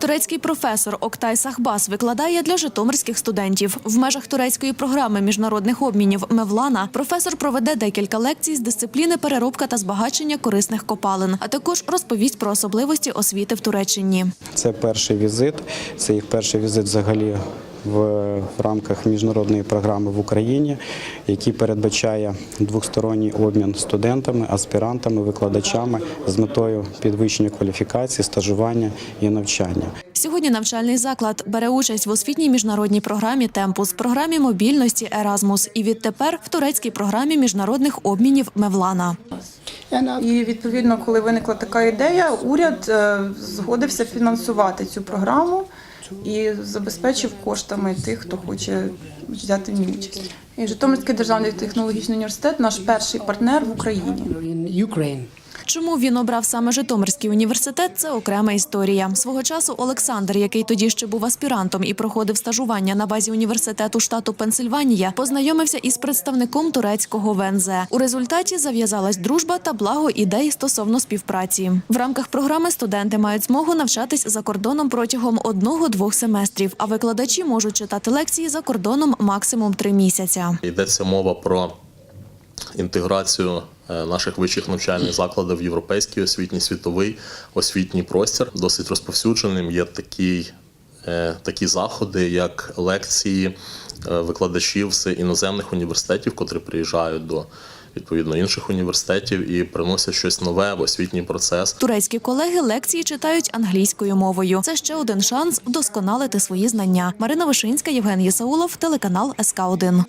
Турецький професор Октай Сахбас викладає для житомирських студентів. В межах турецької програми міжнародних обмінів Мевлана професор проведе декілька лекцій з дисципліни переробка та збагачення корисних копалин, а також розповість про особливості освіти в Туреччині. Це перший візит. Це їх перший візит взагалі в, рамках міжнародної програми в Україні, який передбачає двосторонній обмін студентами, аспірантами, викладачами з метою підвищення кваліфікації, стажування і навчання. Сьогодні навчальний заклад бере участь в освітній міжнародній програмі Темпус, програмі мобільності Еразмус і відтепер в турецькій програмі міжнародних обмінів Мевлана. І відповідно, коли виникла така ідея, уряд е, згодився фінансувати цю програму і забезпечив коштами тих, хто хоче взяти в ній участь. І Житомирський державний технологічний університет наш перший партнер в Україні. Чому він обрав саме Житомирський університет? Це окрема історія. Свого часу Олександр, який тоді ще був аспірантом і проходив стажування на базі університету штату Пенсильванія, познайомився із представником турецького ВНЗ. У результаті зав'язалась дружба та благо ідей стосовно співпраці. В рамках програми студенти мають змогу навчатись за кордоном протягом одного-двох семестрів, а викладачі можуть читати лекції за кордоном максимум три місяця. Йдеться мова про інтеграцію е, наших вищих навчальних закладів в європейський освітній світовий освітній простір. Досить розповсюдженим є такий, е, такі заходи, як лекції е, викладачів з іноземних університетів, котрі приїжджають до відповідно інших університетів і приносять щось нове в освітній процес. Турецькі колеги лекції читають англійською мовою. Це ще один шанс вдосконалити свої знання. Марина Вишинська, Євген Єсаулов, телеканал СК 1